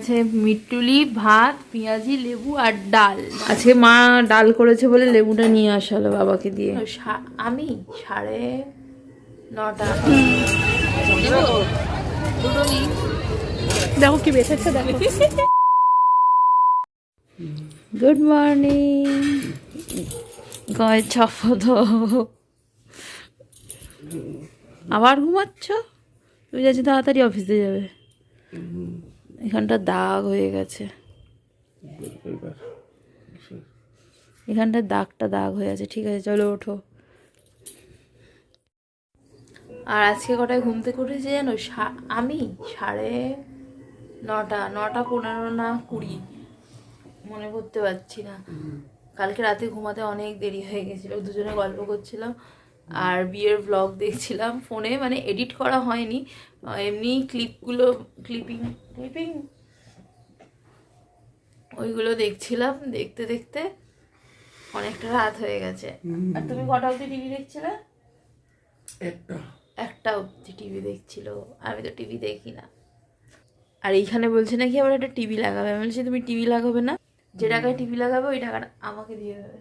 আছে মিটুলি ভাত পেঁয়াজি লেবু আর ডাল। আজকে মা ডাল করেছে বলে লেবুটা নিয়ে আসালো বাবাকে দিয়ে। আমি? সাড়ে নটা। দেখো কি বেঁচেছে দেখো। Good morning. গায়ে ছাপদ আবার ঘুমাচ্ছ? তুমি যাচ্ছি তাড়াতাড়ি অফিসে যাবে। এখানটা দাগ হয়ে গেছে। এখানটা দাগটা দাগ হয়ে আছে, ঠিক আছে, চলো ওঠো। আর আজকে কটায় ঘুম থেকে উঠেছে জানো? আমি সাড়ে নটা নটা পনেরো না কুড়ি, মনে করতে পারছি না। কালকে রাতে ঘুমাতে অনেক দেরি হয়ে গেছিল, দুজনে গল্প করছিলাম। আর বিয়ের ব্লগ দেখছিলাম ফোনে মানে এডিট করা হয়নি। এমনি ক্লিপগুলো ক্লিপিং ক্লিপিং ওইগুলো দেখছিলাম দেখতে দেখতে অনেকটা রাত হয়ে গেছে। আর তুমি কটা অবধি টিভি দেখছিলে? একটা। একটা অবধি টিভি দেখছিল আমি তো টিভি দেখি না। আর এইখানে বলছে নাকি আবার একটা টিভি লাগাবে। আমি বলছি তুমি টিভি লাগাবে না। যে টাকায় টিভি লাগাবে ওই টাকাটা আমাকে দিয়ে দেবে।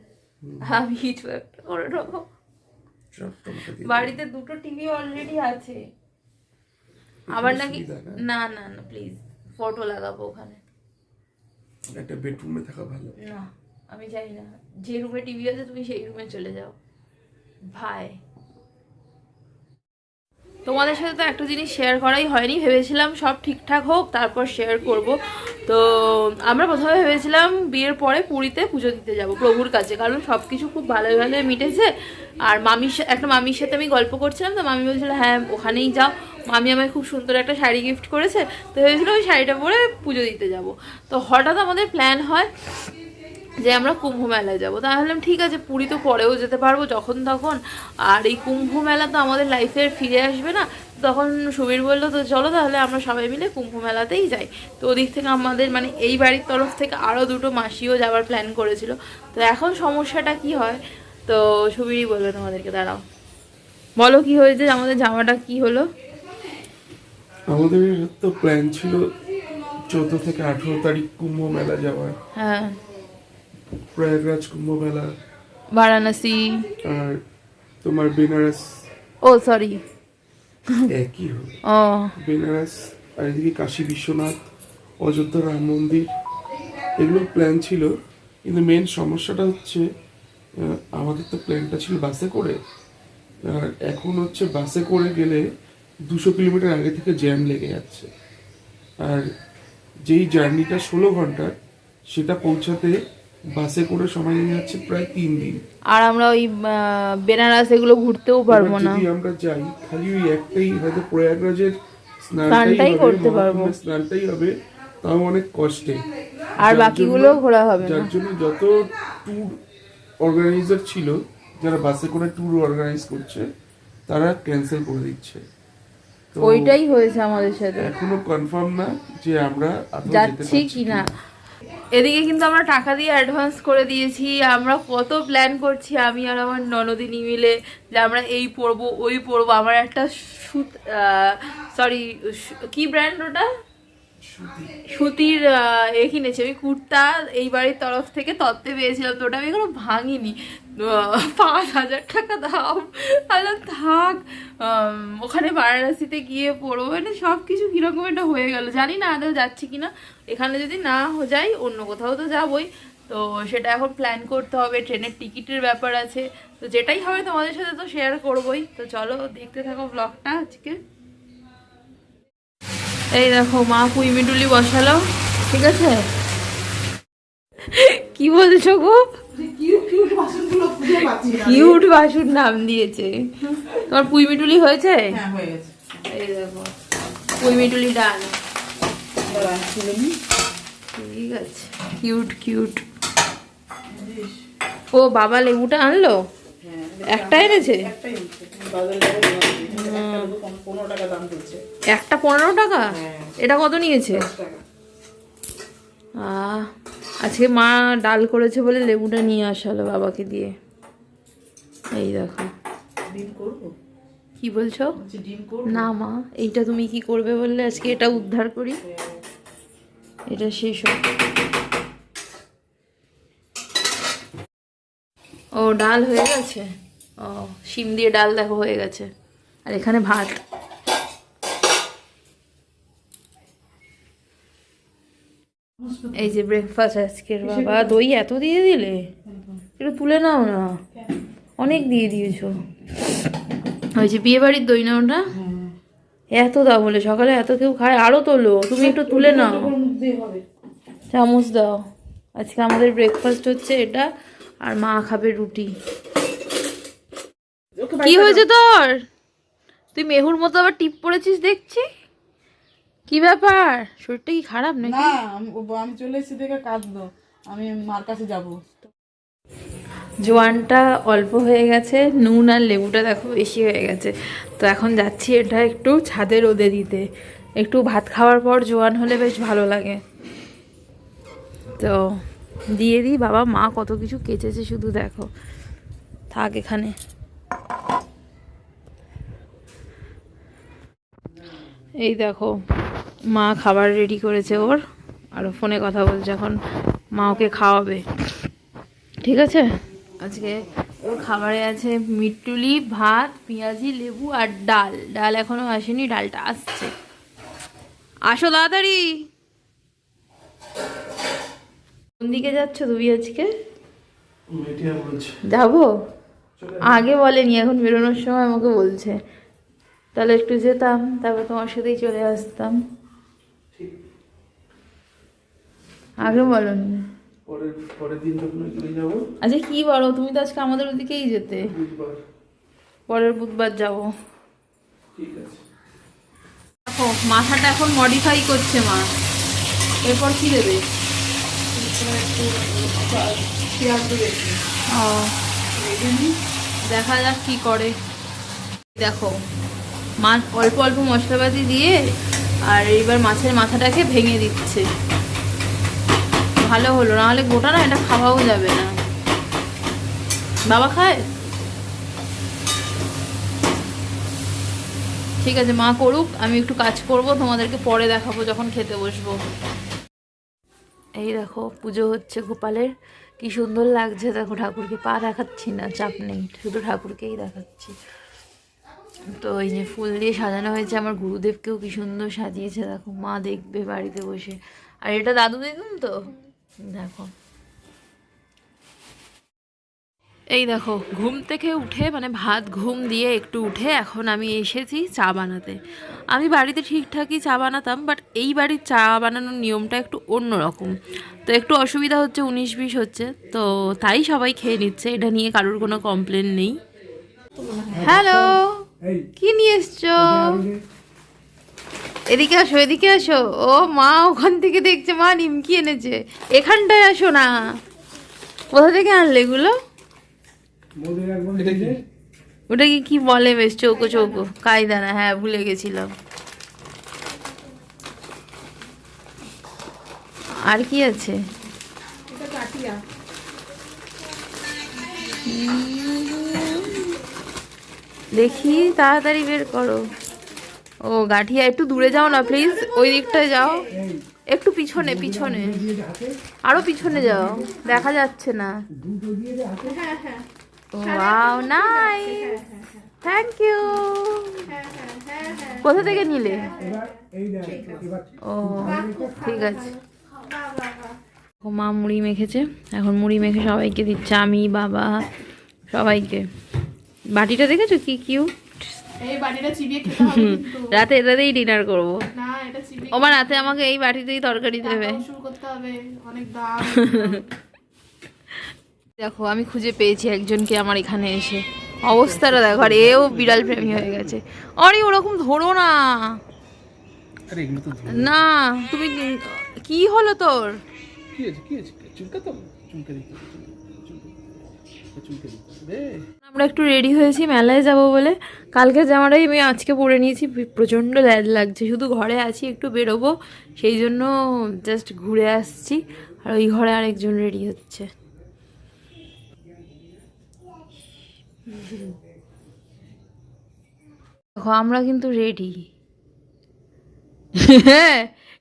আমি কিছু একটা করে নেব। বাড়িতে দুটো টিভি অলরেডি আছে। আবার নাকি না? না না প্লিজ ফটো লাগাবো ওখানে। একটা বেডরুমে থাকা ভালো। না আমি চাই না। যে রুমে টিভি আছে তুমি সেই রুমে চলে যাও। ভাই। তোমাদের সাথে তো একটা জিনিস শেয়ার করাই হয়নি। ভেবেছিলাম সব ঠিকঠাক হোক তারপর শেয়ার করব। তো আমরা প্রথমে ভেবেছিলাম বিয়ের পরে পুরীতে পুজো দিতে যাব প্রভুর কাছে, কারণ সব কিছু খুব ভালো ভালো মিটেছে। আর মামির একটা মামির সাথে আমি গল্প করছিলাম, তো মামি বলছিল হ্যাঁ ওখানেই যাও। মামি আমায় খুব সুন্দর একটা শাড়ি গিফট করেছে, তো ভেবেছিলাম ওই শাড়িটা পরে পুজো দিতে যাব। তো হঠাৎ আমাদের প্ল্যান হয় যে আমরা কুম্ভ মেলায় যাব। তা ভাবলাম, ঠিক আছে, পুরী তো পরেও যেতে পারব যখন তখন। আর এই কুম্ভ মেলা তো আমাদের লাইফে ফিরে আসবে না। তখন সুবীর বলল তো চলো তাহলে আমরা সবাই মিলে কুম্ভ মেলাতেই যাই। তো ওদিক থেকে আমাদের মানে এই বাড়ির তরফ থেকে আরও দুটো মাসিও যাওয়ার প্ল্যান করেছিল। তো এখন সমস্যাটা কি হয়? তো সুবীরই বলবে তোমাদেরকে দাঁড়াও। বলো কি হয়েছে? আমাদের জামাটা কি হলো? আমাদের তো প্ল্যান ছিল চোদ্দ থেকে আঠেরো তারিখ কুম্ভ মেলা যাওয়ার। হ্যাঁ। প্রয়াগরাজ কুম্ভ মেলা বারাণসী। আর তোমার বেনারস। ও সরি একই ও। বেনারস আর এদিকে কাশী বিশ্বনাথ অযোধ্যা রাম মন্দির এগুলো প্ল্যান ছিল কিন্তু মেন সমস্যাটা হচ্ছে আমাদের তো প্ল্যানটা ছিল বাসে করে। আর এখন হচ্ছে বাসে করে গেলে দুশো কিলোমিটার আগে থেকে জ্যাম লেগে যাচ্ছে। আর যেই জার্নিটা ষোলো ঘণ্টার সেটা পৌঁছাতে বাসে করে সময় লেগে যাচ্ছে প্রায় তিন দিন। আর আমরা ওই বেনারস এগুলো ঘুরতেও পারব না। যদি আমরা যাই খালি ওই একটাই হয়তো প্রয়াগরাজের স্নানটাই করতে পারব। স্নানটাই হবে তাও অনেক কষ্টে। আর বাকিগুলো ঘোরা হবে যার জন্য যত ট্যুর অর্গানাইজার ছিল যারা বাসে করে ট্যুর অর্গানাইজ করছে তারা ক্যান্সেল করে দিচ্ছে। ওইটাই হয়েছে আমাদের সাথে। এখনও কনফার্ম না যে আমরা যাচ্ছি পারছি কি না এদিকে কিন্তু আমরা টাকা দিয়ে অ্যাডভান্স করে দিয়েছি আমরা কত প্ল্যান করছি আমি আর আমার ননদিনী মিলে যে আমরা এই পরবো ওই পরবো। আমার একটা সুত সরি কি ব্র্যান্ড ওটা? সুতির এ কিনেছি। আমি কুর্তা এই বাড়ির তরফ থেকে তত্ত্বে পেয়েছিলাম তো ওটা আমি এখনও ভাঙিনি। পাঁচ হাজার টাকা দাম তাহলে থাক ওখানে বারাণসীতে গিয়ে পড়ব। মানে সব কিছু কীরকম একটা হয়ে গেল। জানি না আদৌ যাচ্ছি কি না এখানে যদি না যাই, অন্য কোথাও তো যাবোই। তো সেটা এখন প্ল্যান করতে হবে। ট্রেনের টিকিটের ব্যাপার আছে। তো যেটাই হবে তোমাদের সাথে তো শেয়ার করবোই। তো চলো, দেখতে থাকো ব্লগটা আজকে। এই দেখো, মা পুঁই মিডুলি বসালো। ঠিক আছে? কি বলছো গো? কিউট বাসুর নাম দিয়েছে। তোমার পুঁই মিটুলি হয়েছে? হ্যাঁ এই দেখো পুঁই মিটুলি ডাল। দাঁড়া, তুলে নিই। ঠিক আছে। কিউট কিউট ও বাবা লেবুটা আনলো? হ্যাঁ, একটা এনেছে? পনেরো টাকা একটা পনেরো টাকা? হ্যাঁ। এটা কত নিয়েছে? আহ, আজকে মা ডাল করেছে বলে লেবুটা নিয়ে আসালো বাবাকে দিয়ে। এই দেখো। ডিম করব? কি বলছো? ডিম করব। না মা এইটা তুমি কি করবে বললে? আজকে এটা উদ্ধার করি। এটা শেষ হোক। ও ডাল হয়ে গেছে? ও শিম দিয়ে ডাল দেখো হয়ে গেছে। আর এখানে ভাত। এই যে ব্রেকফাস্ট আজকের বাবা দই এত দিয়ে দিলে? একটু তুলে নাও না। অনেক দিয়ে দিয়েছ। ওই যে বিয়ে বাড়ির দই না? ওটা এত দাও বলে সকালে এত কেউ খায় আরও তোলো। তুমি একটু তুলে নাও। চামচ দাও। আজকে আমাদের ব্রেকফাস্ট হচ্ছে এটা আর মা খাবে রুটি। কি হয়েছে তোর? তুই মেহুর মতো আবার টিপ পড়েছিস দেখছি? কি ব্যাপার? শরীরটা কি খারাপ নাকি? না আমি চলে এসেছি দেখে কাঁদলো। আমি মার কাছে যাব। জোয়ানটা অল্প হয়ে গেছে নুন আর লেবুটা দেখো বেশি হয়ে গেছে। তো এখন যাচ্ছি এটা একটু ছাদে রোদে দিতে। একটু ভাত খাওয়ার পর জোয়ান হলে বেশ ভালো লাগে। তো দিয়ে দিই বাবা মা কত কিছু কেচেছে শুধু দেখো। থাক এখানে। এই দেখো মা খাবার রেডি করেছে ওর আর ফোনে কথা বলছে এখন মা ওকে খাওয়াবে। ঠিক আছে? আজকে ওর খাবারে আছে মিটুলি ভাত পেঁয়াজি লেবু আর ডাল। ডাল এখনও আসেনি ডালটা আসছে। আসো তাড়াতাড়ি! কোন দিকে যাচ্ছ তুমি আজকে? যাব। আগে বলেনি এখন বেরোনোর সময় আমাকে বলছে। তাহলে একটু যেতাম তারপর তোমার সাথেই চলে আসতাম। আগে বলনি। যাব। আচ্ছা কি বলো? তুমি তো আজকে আমাদের ওদিকেই যেতে। পরের বুধবার যাব। দেখো মাথাটা এখন মডিফাই করছে মা। এরপর কি দেবে? দেখা যাক কি করে। দেখো মাছ অল্প অল্প মশলাপাতি দিয়ে আর এইবার মাছের মাথাটাকে ভেঙে দিচ্ছে। ভালো হলো নাহলে গোটা না, এটা খাওয়াও যাবে না। বাবা খায়? ঠিক আছে, মা করুক, আমি একটু কাজ করব, তোমাদেরকে পরে দেখাবো যখন খেতে বসবো। এই দেখো, পুজো হচ্ছে গোপালের। কি সুন্দর লাগছে, দেখো, ঠাকুরকে পা দেখাচ্ছি না, চাপ নেই, শুধু ঠাকুরকেই দেখাচ্ছি। তো এই যে ফুল দিয়ে সাজানো হয়েছে, আমার গুরুদেবকেও কি সুন্দর সাজিয়েছে, দেখো, মা দেখবে বাড়িতে বসে। আর এটা দাদু দিদুন তো? দেখো। এই দেখো ঘুম থেকে উঠে মানে ভাত ঘুম দিয়ে একটু উঠে এখন আমি এসেছি চা বানাতে। আমি বাড়িতে ঠিকঠাকই চা বানাতাম বাট এই বাড়ির চা বানানোর নিয়মটা একটু অন্যরকম। তো একটু অসুবিধা হচ্ছে উনিশ বিশ হচ্ছে তো তাই সবাই খেয়ে নিচ্ছে এটা নিয়ে কারোর কোনো কমপ্লেন নেই। হ্যালো কি নিয়ে এসছো? এদিকে আসো এদিকে আসো। ও মা, ওখান থেকে দেখছে মা নিমকি এনেছে। এখানটায় আসো না। কোথা থেকে আনলে এগুলো? ওটাকে কি বলে বেশ, চৌকো চৌকো। কায়দানা হ্যাঁ ভুলে গেছিলাম। আর কি আছে? দেখি, তাড়াতাড়ি বের করো। ও, গাঠিয়া, একটু দূরে যাও না প্লিজ ওই দিকটায় যাও। একটু পিছনে পিছনে। আরও পিছনে যাও। দেখা যাচ্ছে না। ওয়াও নাইস থ্যাংক ইউ কোথা থেকে নিলে? ও, ঠিক আছে। মা মুড়ি মেখেছে। এখন মুড়ি মেখে সবাইকে দিচ্ছে। আমি, বাবা, সবাইকে। বাটিটা দেখেছ? কি, কিউ? এই বাড়িটা চিবিয়ে খেতে হবে কিন্তু। রাতে এটাতেই ডিনার করব। না এটা চিবিয়ে ওমা রাতে আমাকে এই বাটিতেই তরকারি দেবে। শুরু করতে হবে অনেক দাম। দেখো আমি খুঁজে পেয়েছি একজনকে আমার এখানে এসে। অবস্থাটা দেখো আর এও বিড়াল প্রেমী হয়ে গেছে। আরে ওরকম ধরো না। না তুমি কি- হলো তোর? কি আছে কি আছে চুলকা তো চুলকা আমরা একটু রেডি হয়েছি মেলায় যাব বলে। কালকের জামাটাই আমি আজকে পরে নিয়েছি প্রচণ্ড ল্যাদ লাগছে। শুধু ঘরে আছি একটু বেরোবো সেই জন্য জাস্ট ঘুরে আসছি। আর ওই ঘরে আরেকজন রেডি হচ্ছে। দেখো আমরা কিন্তু রেডি হ্যাঁ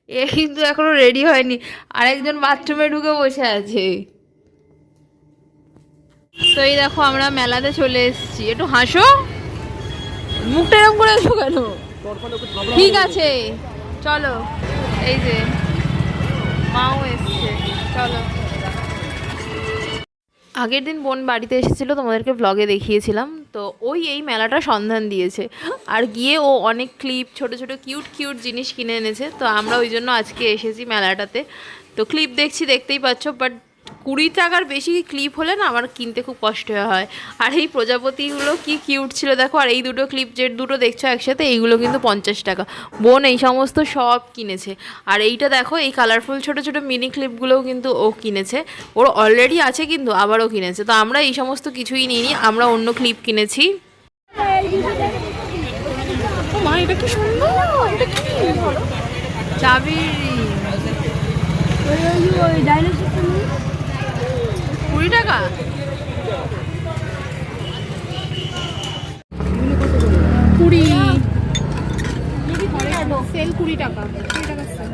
এ কিন্তু এখনও রেডি হয়নি। আরেকজন বাথরুমে ঢুকে বসে আছে। তো এই দেখো আমরা মেলাতে চলে এসেছি। একটু হাসো। মুখটা এরকম করে আছো কেন? ঠিক আছে। চলো। এই যে, মাও এসছে। চলো। আগের দিন বোন বাড়িতে এসেছিল, তোমাদেরকে ব্লগে দেখিয়েছিলাম। তো ওই এই মেলাটা সন্ধান দিয়েছে। আর গিয়ে ও অনেক ক্লিপ ছোট ছোট কিউট কিউট জিনিস কিনে এনেছে। তো আমরা ওই জন্য আজকে এসেছি মেলাটাতে। তো ক্লিপ দেখছি, দেখতেই পাচ্ছ বাট কুড়ি টাকার বেশি ক্লিপ হলে না আমার কিনতে খুব কষ্ট হয় আর এই প্রজাপতিগুলো কি কিউট ছিল দেখো আর এই দুটো ক্লিপ যে দুটো দেখছ একসাথে এইগুলো কিন্তু পঞ্চাশ টাকা। বোন এই সমস্ত সব কিনেছে। আর এইটা দেখো এই কালারফুল ছোট ছোট মিনি ক্লিপগুলোও কিন্তু ও কিনেছে। ওর অলরেডি আছে কিন্তু আবারও কিনেছে। তো আমরা এই সমস্ত কিছুই নিইনি আমরা অন্য ক্লিপ কিনেছি। মা এটা কি সুন্দর এটা কি? চাবি। কুড়ি টাকা? কুড়ি। সেল কুড়ি টাকা কুড়ি টাকা সেল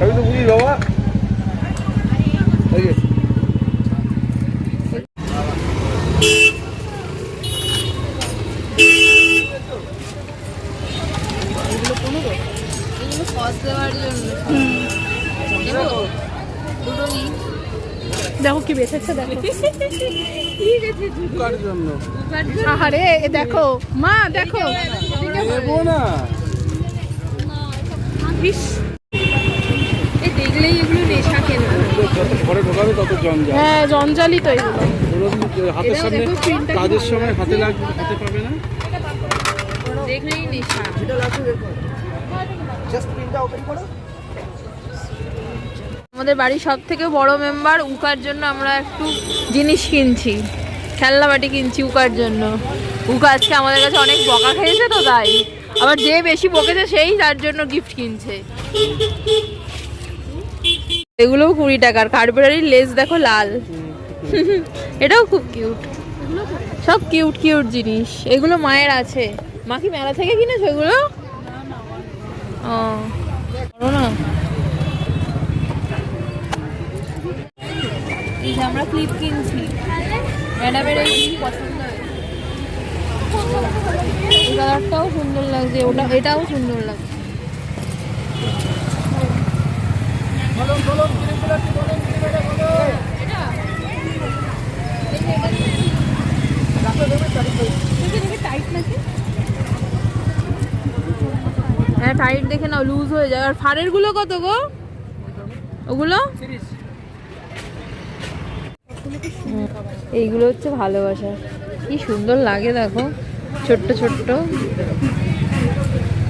আমি তো বুঝি বাবা এই যে এগুলো সস দেওয়ার জন্য নেব? দুটো নিই দেখো কি বেঁচেছে দেখো। কার আহারে এ দেখো। মা দেখো। না ইস। দেখলেই এগুলো নেশা কেন যত ঘরে ঢোকাবে তত জঞ্জাল? হ্যাঁ জঞ্জালি তো এগুলো। হাতের সামনে কাজের সময় হাতে লাগবে হাতে পাবে না? দেখলেই নেশা। আমাদের বাড়ির সব থেকে বড় মেম্বার উকার জন্য আমরা একটু জিনিস কিনছি। খেলনা বাটি কিনছি উকার জন্য। উকা আজকে আমাদের কাছে অনেক বকা খেয়েছে তো তাই। আবার যে বেশি বকেছে সেই তার জন্য গিফট কিনছে। এগুলোও কুড়ি টাকার। কার্বেরারির লেস দেখো লাল। এটাও খুব কিউট সব কিউট কিউট জিনিস। এগুলো মায়ের আছে। মা কি মেলা থেকে কিনেছো এগুলো? ও। না। এই যে আমরা ক্লিপ কিনছি। ম্যাডামের এই জিনিস পছন্দ এই কালারটাও সুন্দর লাগছে ওটা এটাও সুন্দর লাগছে। হ্যাঁ টাইট দেখে নাও লুজ হয়ে যায়। আর ফাড়েরগুলো কত গো? ওগুলো? হুম, এইগুলো হচ্ছে ভালোবাসা। কি সুন্দর লাগে দেখো ছোট্ট ছোট্ট।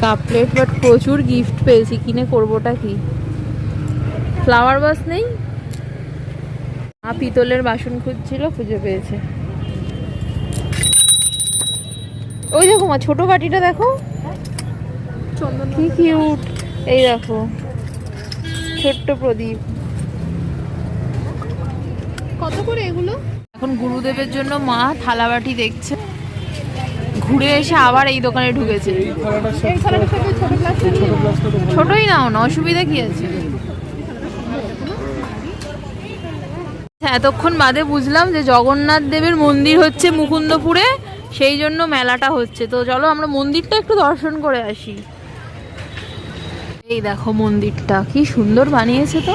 কাপ প্লেট বাট প্রচুর গিফট পেয়েছি কিনে করবোটা কি? ফ্লাওয়ার বাস নেই? মা পিতলের বাসন খুঁজছিল খুঁজে পেয়েছে। ওই দেখো মা ছোট বাটিটা দেখো। কি কিউট এই দেখো ছোট্ট প্রদীপ কত করে এগুলো এখন গুরুদেবের জন্য মা থালাবাটি দেখছে। ঘুরে এসে আবার এই দোকানে ঢুকেছে। ছোটই নাও না অসুবিধা কি আছে? আচ্ছা, এতক্ষণ বাদে বুঝলাম যে জগন্নাথ দেবের মন্দির হচ্ছে মুকুন্দপুরে সেই জন্য মেলাটা হচ্ছে। তো চলো আমরা মন্দিরটা একটু দর্শন করে আসি। এই দেখো মন্দিরটা কি সুন্দর বানিয়েছে তো।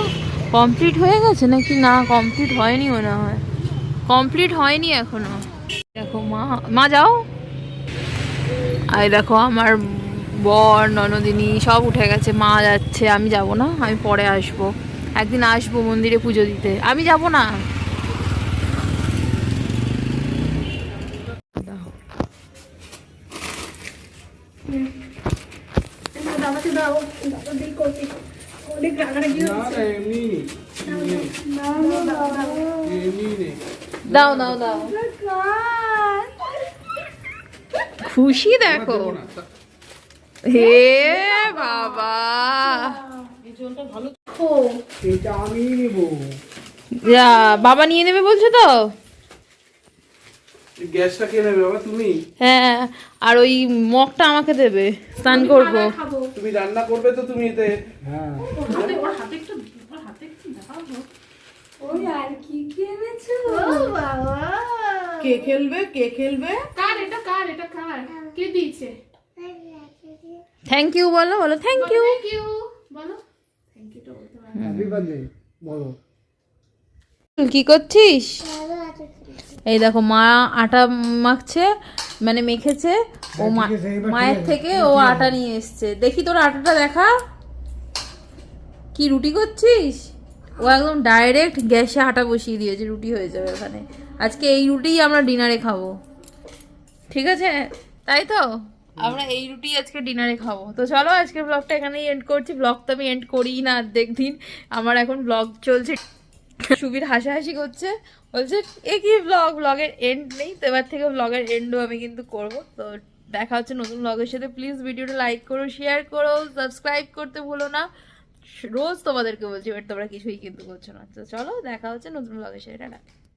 কমপ্লিট হয়ে গেছে নাকি? না কমপ্লিট হয়নি মনে হয়। কমপ্লিট হয়নি এখনও। দেখো মা মা যাও। আর দেখো আমার বর ননদিনী সব উঠে গেছে মা যাচ্ছে আমি যাব না আমি পরে আসব। একদিন আসব মন্দিরে পুজো দিতে। আমি যাব না। না না এমনি এমনি নে দাও দাও দাও। খুশি দেখো। হে বাবা। এটা আমি নেব যা বাবা নিয়ে নেবে বলছো তো? গ্যাসটা কে নেবে বাবা? তুমি? হ্যাঁ আর ওই মগটা আমাকে দেবে। স্নান করব। তুমি রান্না করবে তো তুমি এতে? হ্যাঁ। ওর হাতে ওর হাতে একটু ওর হাতে একটু দেখাও তো। কে খেলবে কে খেলবে? কার এটা কার এটা কার? কে দিয়েছে? থ্যাংক ইউ বলো বলো থ্যাংক ইউ থ্যাংক ইউ বলো। থ্যাংক ইউ তো বলতে পারো। বলো। কি করছিস? এই দেখো মা আটা মাখছে মানে মেখেছে। ও এবার মায়ের থেকে ও আটা নিয়ে এসছে। দেখি তোর আটাটা দেখা। কি রুটি করছিস? ও একদম ডাইরেক্ট গ্যাসে আটা বসিয়ে দিয়েছে, রুটি হয়ে যাবে ওখানে। আজকে এই রুটিই আমরা ডিনারে খাব। ঠিক আছে? তাই তো? আমরা এই রুটি আজকে ডিনারে খাব। তো চলো আজকে ব্লগটা এখানেই এন্ড করছি। ব্লগ তো আমি এন্ড করিই না অর্ধেক দিন। আমার এখন ব্লগ চলছে। সুবীর হাসাহাসি করছে। বলছে, এ কি ব্লগ ব্লগের এন্ড নেই তো, এবার থেকে ব্লগের এন্ডও আমি কিন্তু করব। তো দেখা হচ্ছে নতুন ব্লগের সাথে। প্লিজ ভিডিওটা লাইক করো শেয়ার করো সাবস্ক্রাইব করতে ভুলো না। রোজ তোমাদেরকে বলছি এবার তোমরা কিছুই কিন্তু করছ না। তো চলো, দেখা হচ্ছে নতুন ব্লগের সাথে। টাটা।